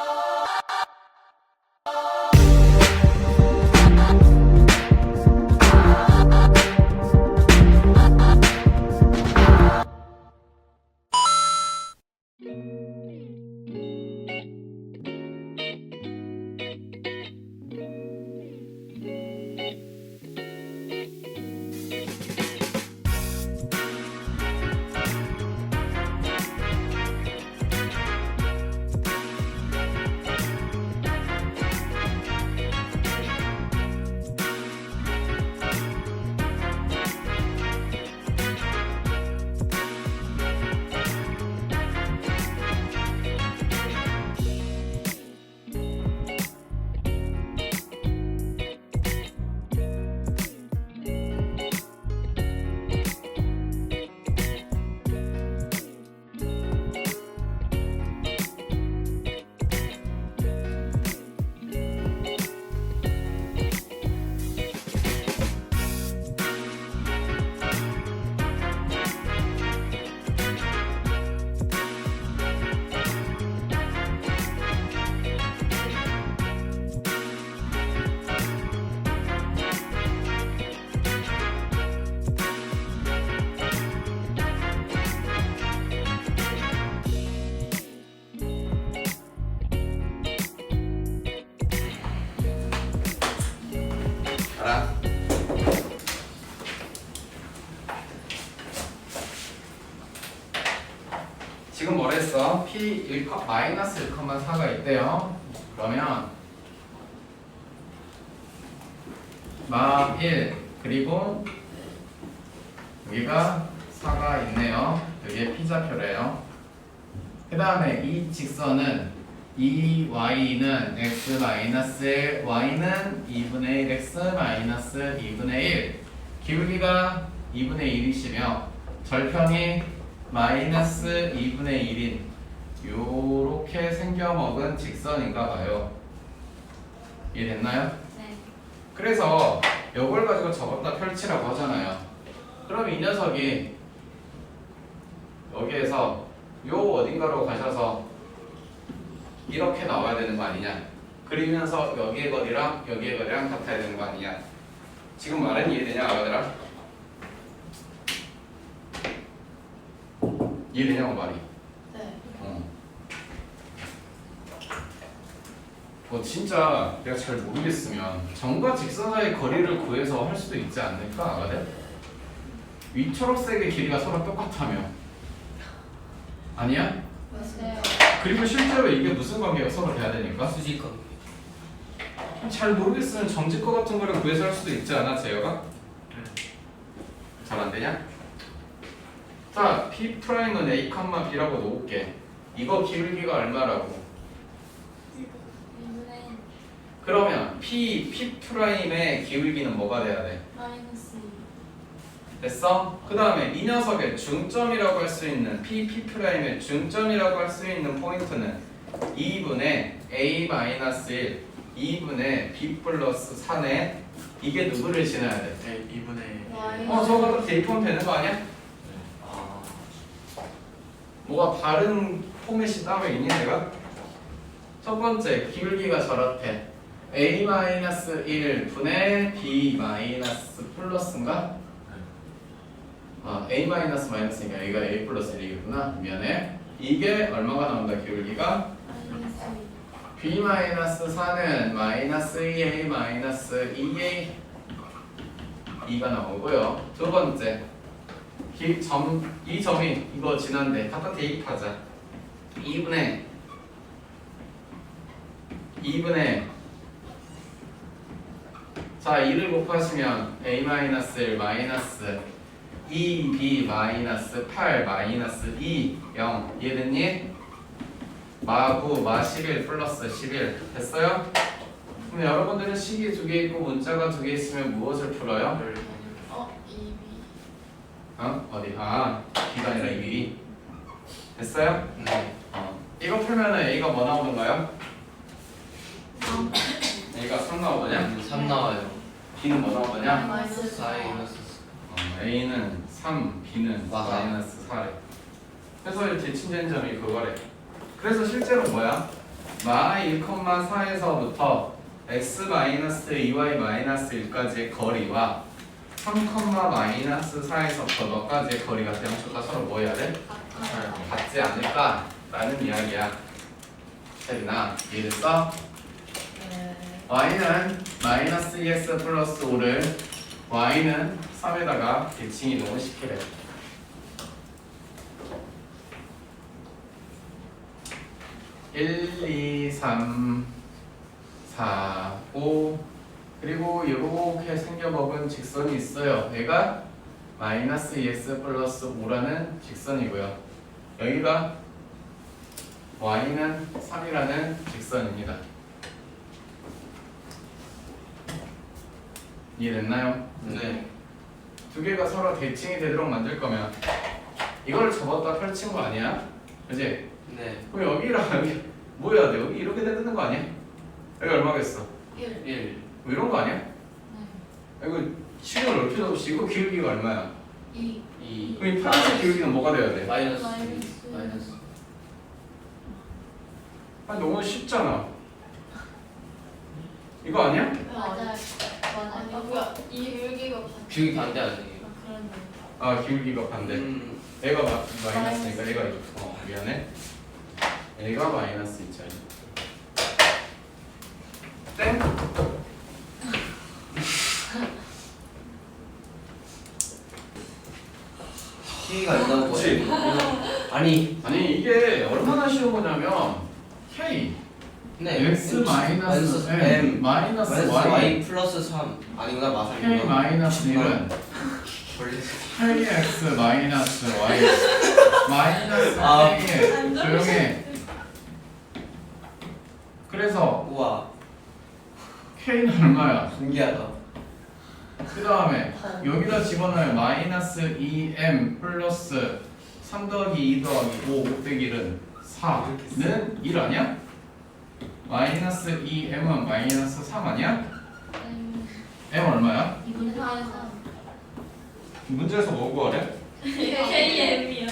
알 P 1, 마이너스 1,4가 있대요. 그러면 마 1 그리고 여기가 4가 있네요. 여기에 P좌표래요. 그 다음에 이 직선은 이 y는 x 마이너스 1, y는 2분의 1 x 마이너스 2분의 1 기울기가 2분의 1이시며 절편이 마이너스 2분의 1인 요렇게 생겨먹은 직선인가 봐요 이해됐나요? 네. 그래서 요걸 가지고 저것다 펼치라고 하잖아요 그럼 이 녀석이 여기에서 요 어딘가로 가셔서 이렇게 나와야 되는 거 아니냐 그리면서 여기의 거리랑 여기의 거리랑 같아야 되는 거 아니냐 지금 말은 이해되냐 아가들아? 이해되냐고 말이 네. 어. 뭐 진짜 내가 잘 모르겠으면 점과 직선 사이의 거리를 구해서 할 수도 있지 않을까 아가들? 위 초록색의 길이가 서로 똑같다며 아니야? 맞아요. 그리고 실제로 이게 무슨 관계가 서로 돼야 되니까? 수직 관계. 잘 모르겠으면 정직거 같은 거를 구해서 할 수도 있지 않아 재혁아? 잘안 되냐? 자 P 프라임은 A, B라고 놓을게 이거 기울기가 얼마라고? 1분의 그러면 P, P 프라임의 기울기는 뭐가 돼야 돼? 마이너스 됐어? 그 다음에 이 녀석의 중점이라고 할 수 있는 P, P 프라임의 중점이라고 할 수 있는 포인트는 2분의 A 마이너스 1 2분의 B 플러스 4네 이게 누구를 지나야 돼? 네, 2분의 Y. 어 저거도 대입하면 되는 거 아니야? 아, 뭐가 다른 포맷이 따로 있니 내가? 첫 번째 기울기가 저렇대 a 마이너스 1 분의 b 마이너스 플러스인가? 아 a 마이너스 마이너스니까 여기가 a 플러스 1이구나. 미안해. 이게 얼마가 나온다 기울기가? b 마이너스 4는 마이너스 2a 마이너스 2a 2가 나오고요. 두 번째. 기, 점, 이 점이 이거 지난데 갖다 대입하자. 2분의 2분의 자 2를 곱하시면 a 마이너스 1 마이너스 2b 마이너스 8 마이너스 2 0 이해됐니? 마구 마11 플러스 11 됐어요? 그럼 여러분들은 식이 두 개 있고 문자가 두 개 있으면 무엇을 풀어요? 어 2B 어? 어디? 아 B가 아니라 2mm 됐어요? 네. 어. 이거 풀면은 A가 뭐 나오는가요? 3 A가 3 나오거냐? 3 나와요. B는 뭐 나오거냐? 마이너스 4 4 마이너스 어, A는 3, B는 맞아. 마이너스 4래 그래서 대칭된 점이 그거래 그래서 실제로 뭐야? 마 1,4에서부터 x-2y-1까지의 거리와 3,-4에서부터 몇 가지의 거리가 대형초가 서로 뭐 해야 돼? 같지 않을까라는 이야기야. 세리나 이해됐어? 네. y는 마이너스 2x 플러스 5를 y는 3에다가 대칭 이동을 시키래. 일, 이, 삼, 사, 오 그리고 이렇게 생겨먹은 직선이 있어요. 얘가 마이너스 2x 플러스 5라는 직선이고요. 여기가 y는 3이라는 직선입니다. 이해됐나요? 네. 두 개가 서로 대칭이 되도록 만들 거면 이걸 접었다 펼친 거 아니야? 그지? 네. 그럼 여기랑 여기 뭐 해야 돼? 여기 이렇게 되는 거 아니야? 여기 얼마겠어? 1. 1. 뭐 이런 거 아니야? 네. 이거 시간을 넓히도 없이 이거 기울기가 얼마야? 2. 2. 그럼 이 파란색 기울기는 뭐가 돼야 돼? 마이너스. 마이너스. 마이너스. 아 너무 쉽잖아 이거 아니야? 맞아요. 아. 이 반. 비용이 반대 아니에요? 아. 아 기울기가 반대 음. 얘가 마, 마이너스니까 얘가 이어 미안해 얘가 마이너스 2차 땡? K가 있다고 그치? 아니. 아니 이게 얼마나 쉬운 거냐면 네. X 마이너스 M. 마이너스 마이너스 Y Y 플러스 3. 아니구나 K 마삼이구나. 마이너스 1은 원래. KX 마이너스 Y 마이너스 아. K에 조용해 그래서 우와. K는 얼마야? 신기하다. 그 다음에 여기다 집어넣으면 마이너스 2M 플러스 3 더하기 2 더하기 5 곱하기 1은 4는 1 아니야? 마이너스 2M은 마이너스 3 아니야? 음. M 얼마야? 2분의 4에서. 문제에서 뭐 구하래? KM이요.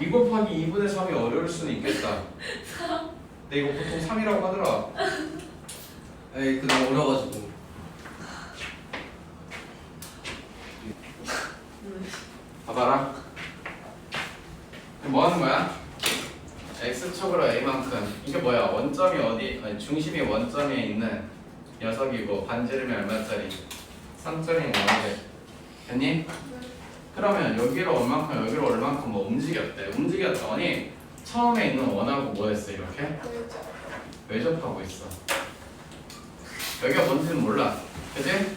2 곱하기 2분의 3이 어려울 수는 있겠다 근데 이거 보통 3이라고 하더라 에이 그 너무 어려가지고. 봐봐라 뭐 하는 거야? X축으로 a만큼 이게 뭐야 원점이 어디 아니 중심이 원점에 있는 녀석이고 반지름이 얼마짜리? 3점이 뭐인데 됐니? 그러면 여기로 얼만큼 여기로 얼만큼 뭐 움직였대 움직였더니 처음에 있는 원하고 뭐 했어 이렇게? 외접하고 있어 여기가 뭔지는 몰라 그지?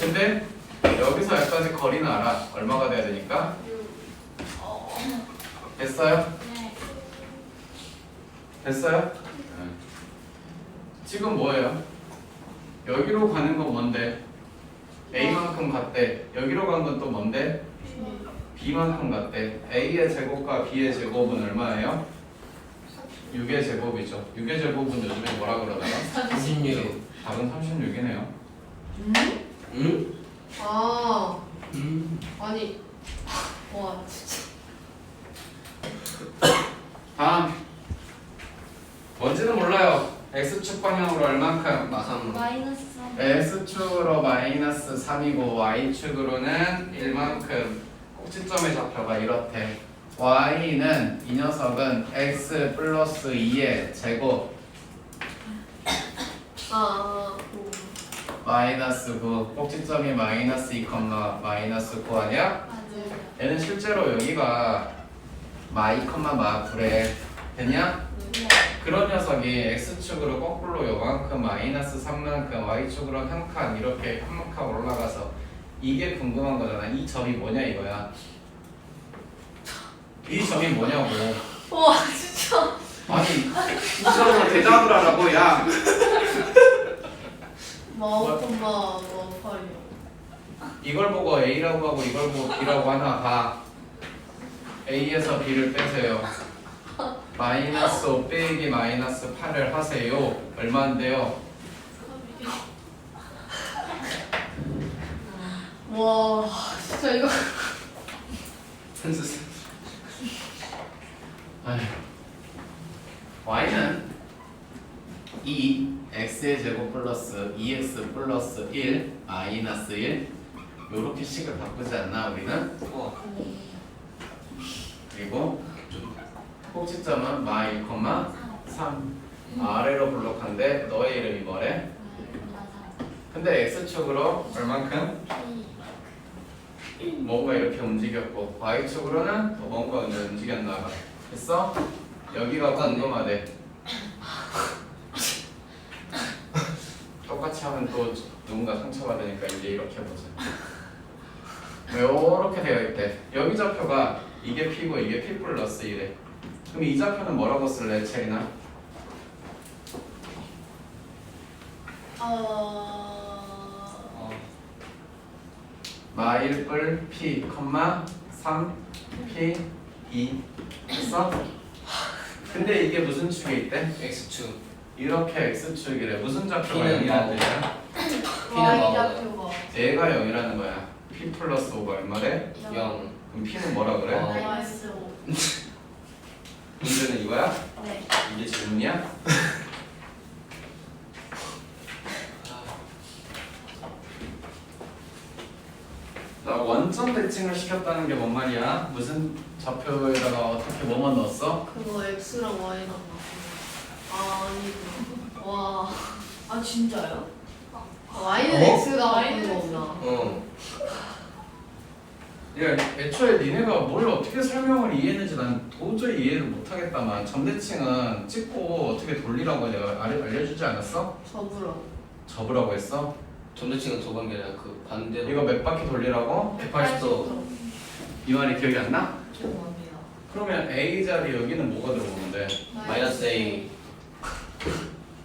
근데 여기서 여기까지 거리는 알아 얼마가 돼야 되니까 어. 됐어요? 네. 됐어요? 지금 뭐예요? 여기로 가는 건 뭔데? A만큼 갔대. 여기로 간 건 또 뭔데? B만큼 갔대. A의 제곱과 B의 제곱은 얼마예요? 6의 제곱이죠. 6의 제곱은 요즘에 뭐라 그러나요? 36. 답은 36이네요. 음? 응? 아. 음. 아니. 와, 진짜. 다음. 뭔지는 몰라요. X축 방향으로 얼만큼? 마이너스 3. X축으로 마이너스 3이고 Y축으로는 1만큼 꼭지점의 좌표가 이렇대 Y는 이 녀석은 X 플러스 2의 제곱 아, 오. 마이너스 9 꼭지점이 마이너스 2, 마이너스 9 아니야? 맞아요. 얘는 실제로 여기가 마 2, 마 9래 되냐? 네. 그런 녀석이 X축으로 거꾸로 요만큼 마이너스 3만큼 Y축으로 한 칸 이렇게 한 칸 올라가서 이게 궁금한 거잖아. 이 점이 뭐냐 이거야. 이 점이 뭐냐고. 와, 진짜. 아니 이 점으로 대답을 하라고 야. 마오콤마 뭐 파이요. 이걸 보고 A라고 하고 이걸 보고 B라고 하나 봐. A에서 B를 빼세요 마이너스 5 빼기 마이너스 8을 하세요 얼마인데요? 와, 진짜 이거. 센스. 아휴. Y는 2 x의 제곱 플러스 2x 플러스 1 마이너스 1 요렇게 식을 바꾸지 않나 우리는? 그리고 꼭지점은 마 1, 3 아래로 블록한데 너의 이름이 뭐래? 근데 x축으로 얼만큼? 뭔가 이렇게 움직였고 y축으로는 더 뭔가 움직였나 봐 됐어? 여기가 궁금하대 똑같이 하면 또 누군가 상처받으니까 이제 이렇게 해보자 요렇게 되어 있대 여기 좌표가 이게 p고 이게 p 플러스 1래 그럼 이 좌표는 뭐라고 쓸래 체리나? 어... 마일 뿔 p, 3 p 2 됐어? 근데 이게 무슨 축에 있대? X축. 이렇게 x축이래 무슨 좌표가 P는 0이라는 뭐? 뜻이야? Y 먹어요. 좌표가 얘가 0이라는 거야 p 플러스 5가 얼마래? 0. 그럼 p는 뭐라 그래? 어. 마이너스 5 문제는 이거야? 네 이게 질문이야? 나 원점 대칭을 시켰다는 게 뭔 말이야? 무슨 좌표에다가 어떻게 뭐만 넣었어? 그거 X랑 Y랑 아 아니구나 와... 아 진짜요? 아, Y는 어? X가 Y는 거구나 어. 야, 애초에 니네가 뭘 어떻게 설명을 이해했는지 난 도저히 이해를 못하겠다만 점대칭은 찍고 어떻게 돌리라고 내가 알- 알려주지 않았어? 접으러 접으라고 했어? 점대칭은 저번 게 아니라 그 반대로. 이거 몇 바퀴 돌리라고? 180도. 이 말이 기억이 안 나? 기억납니다 그러면 A 자리 여기는 뭐가 들어오는데? 마이너스 A.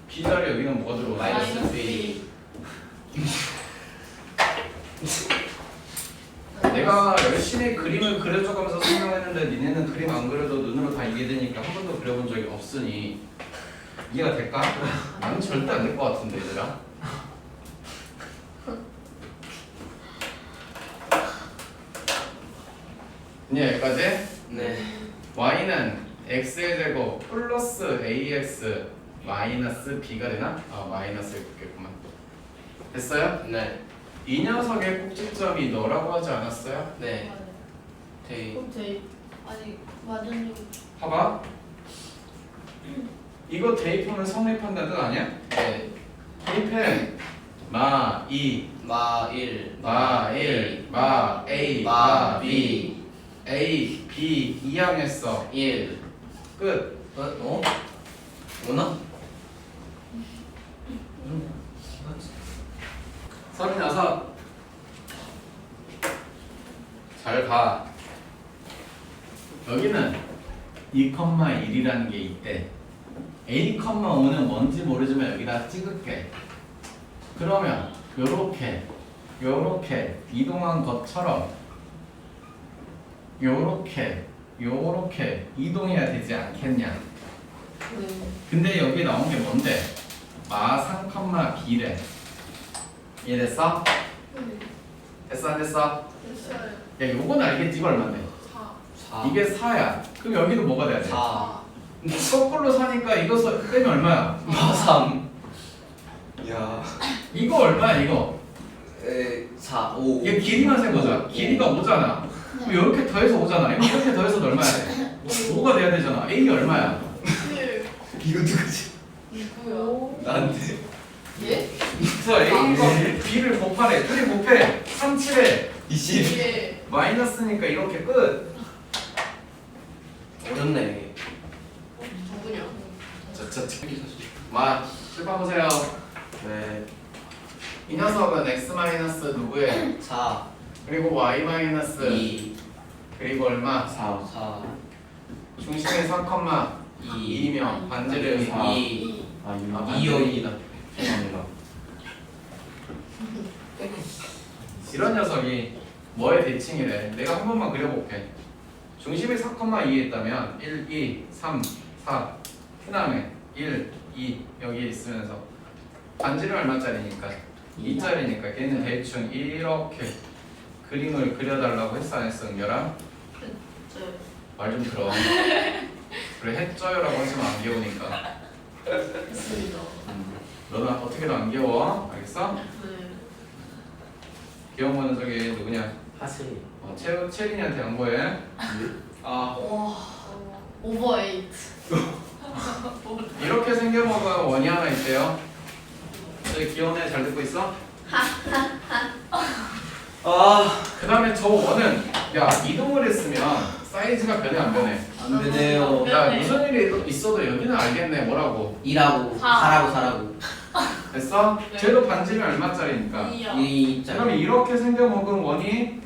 B 자리 여기는 뭐가 들어오는데? 마이너스 B. 내가 열심히 그림을 그려줘가면서 설명했는데 니네는 그림 안 그려도 눈으로 다 이해되니까 한 번도 그려본 적이 없으니 이해가 될까? 나는 절대 안 될 것 같은데 얘들아 이제 여기까지 네. y는 x의 제곱 플러스 ax 마이너스 b가 되나? 아 마이너스 있겠구만 됐어요? 네. 이 녀석의 꼭지점이 너라고 하지 않았어요? 네. 데이. 그럼 제 아니 맞은 봐봐 이거 대입하면 성립한다는 뜻 아니야? 네. 대입해 마, 이, 마 1. 마, 1, 마, A, 마, B A, B 이항했어 1. 끝 어? 어? 뭐나? 서른여섯. 잘봐 여기는 2,1이라는 게 있대. A,5는 뭔지 모르지만 여기다 찍을게. 그러면 요렇게 요렇게 이동한 것처럼 요렇게 요렇게 이동해야 되지 않겠냐? 네. 근데 여기 나온 게 뭔데? 마 3,B래 이해됐어? 됐어 안 됐어? 됐어요 야 요건 알겠지 이거 얼만데? 4 4. 이게 4야 그럼 여기도 뭐가 돼야 돼? 4. 거꾸로 사니까 이거 서- 빼면 얼마야? 마 3. 야. 이거 얼마야 이거? 에, 4, 5. 이게 길이만 세보자 길이가 5잖아 그럼 이렇게 더해서 5잖아 이거 이렇게 더해서 얼마야 돼? 5가 돼야 되잖아 A 얼마야? 7 이거 누구지? 누구야? 나한테. 예? 그래서 A가 B를 곱하래 둘이 곱해 3, 7에 20. 예 마이너스니까 이렇게 끝 어렵네. 누구냐? 저저 마 실봐보세요 네. 이 녀석은 x 마이너스 누구의 4. 그리고 y 마이너스 2. 그리고 얼마 4. 4. 중심이 3, 2. 2면 반지름 4 2. 2 아, 아, 이용이다. 죄송합니다 이런 녀석이 뭐의 대칭이래 내가 한 번만 그려볼게 중심이 4, 2에 있다면 1, 2, 3, 4그 다음에 1, 2 여기 있으면서 반지름 얼마짜리니까 2짜리니까 걔는 대충 이렇게 그림을 그려달라고 했어 안 했어 은결아? 저말좀 들어 그래 했죠요라고 하지마 안 귀여우니까 했습니다. 너는 어떻게든 안 귀여워 알겠어? 네. 귀여운 거는 저기 누구냐 하슬이. 어, 채, 채린이한테 양보해 아 와. 오버에이트. 이렇게 생겨먹은 원이 하나 있대요 저기 귀여운 애잘 듣고 있어? 아, 그 다음에 저 원은 야 이동을 했으면 사이즈가 변해 안 변해? 안 되네요. 야 무슨 일이 있어도 여기는 알겠네 뭐라고 일하고 사. 살하고 살하고. 됐어? 네. 쟤도 반지면 얼마짜리니까 이요. 이 짤. 그럼 이렇게 생겨먹은 원이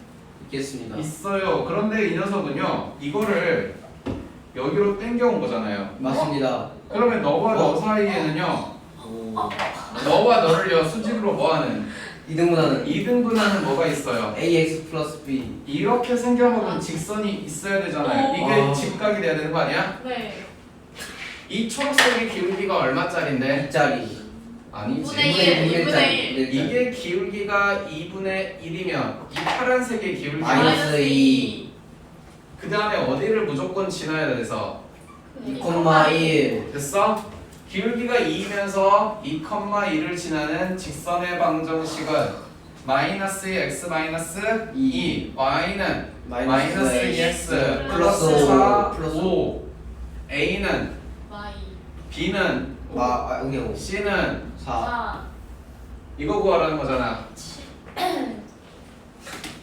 있겠습니다. 있어요 그런데 이 녀석은요 이거를 여기로 땡겨온 거잖아요 맞습니다. 그러면 너와 너 어? 사이에는요 오. 너와 너를요 수직으로 뭐하는 이등분하는 2등분하는 뭐가 있어요 ax 플러스 b. 이렇게 생겨먹은 직선이 있어야 되잖아요 어. 이게 아. 직각이 돼야 되는 거 아니야? 네. 이 초록색의 기울기가 얼마짜린데? 이 짤이. 아니지 분의 일, 이분의 일. 이게 기울기가 2분의 1이면 이 파란색의 기울기가 마이너스 이. 그 다음에 어디를 무조건 지나야 돼서 2,1. 됐어? 기울기가 2이면서 2,1을 지나는 직선의 방정식은 마이너스 x 마이너스 2 y는 마이너스 2x 플러스 플러스 4 플러스 5 a는 마이. b는 아, 아, 오. c는 4. 사. 이거 구하라는 거잖아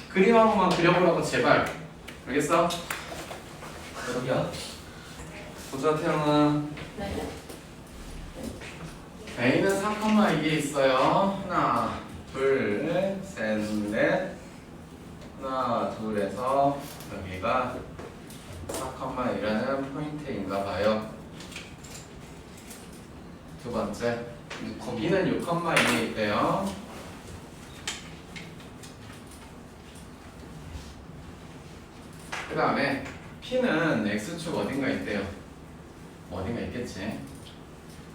그림 한 번만 그려보라고 제발 알겠어? 여기야? 보자 태영아 네. A는 3, 이게 있어요. 하나, 둘, 셋, 넷. 하나, 둘에서 여기가 4,1라는 포인트인가 봐요. 두 번째, B는 6,2에 있대요. 그 다음에 P는 X축 어딘가 있대요. 어딘가 있겠지.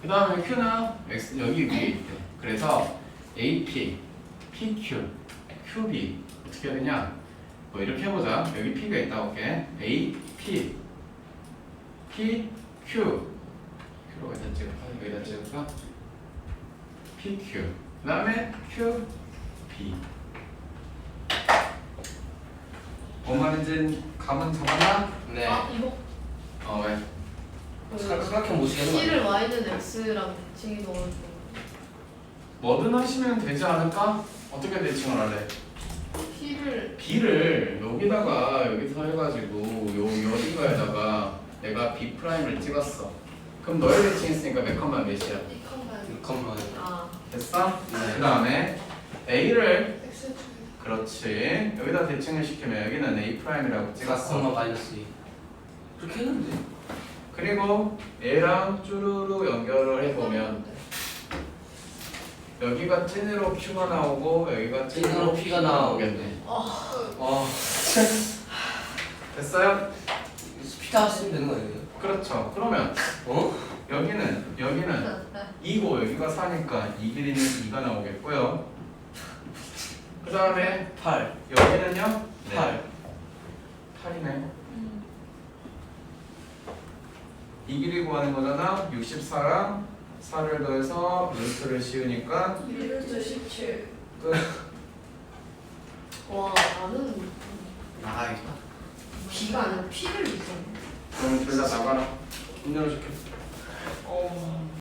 그 다음에 Q는 X, 여기 위에 있대. 그래서 AP, PQ, QB 어떻게 해야 되냐? 뭐 이렇게 해보자. 여기 P가 있다고 할게. AP, PQ Q로 여기다 찍을까? 여기다 찍을까? PQ 그 다음에 QB 뭔 말인지 감은 잡았나? 네. 아 이거 어 왜? 사- 사각형 못 쓰겠는 거 C를 Y는 X랑 대칭이 너무 뭐든 하시면 되지 않을까? 어떻게 대칭을 할래? P를 B를 여기다가 여기서 해가지고 요 여기가에다가 내가 B 프라임을 찍었어. 그럼 너의 대칭했으니까 몇 컴마 몇이야? 이컨 만 6컴마. 아 됐어? 네. 그 다음에 A를 X 그렇지 여기다 대칭을 시키면 여기는 A 프라임이라고 4컴마 찍었어. 마이너스 2. 그렇게 했는데. 그리고 얘랑 쭈루루 연결을 해보면 여기가 찐으로 Q가 나오고 여기가 찐으로 P가 나오겠네. 와. 됐어요? 스피드 쓰면 되는 거 아니에요? 그렇죠. 그러면 어? 여기는 여기는 2고 여기가 4니까 이 길이는 2가 나오겠고요. 그 다음에 8. 여기는요? 네. 8. 8이네. 이 길이 구하는 거잖아. 64랑 4를 더해서 루트를 씌우니까 1루트 17 끝. 와 나는 나가야겠다. B가 아니라 P를 있었네 그럼 둘 다 나가라. 문 열어줄게. 어.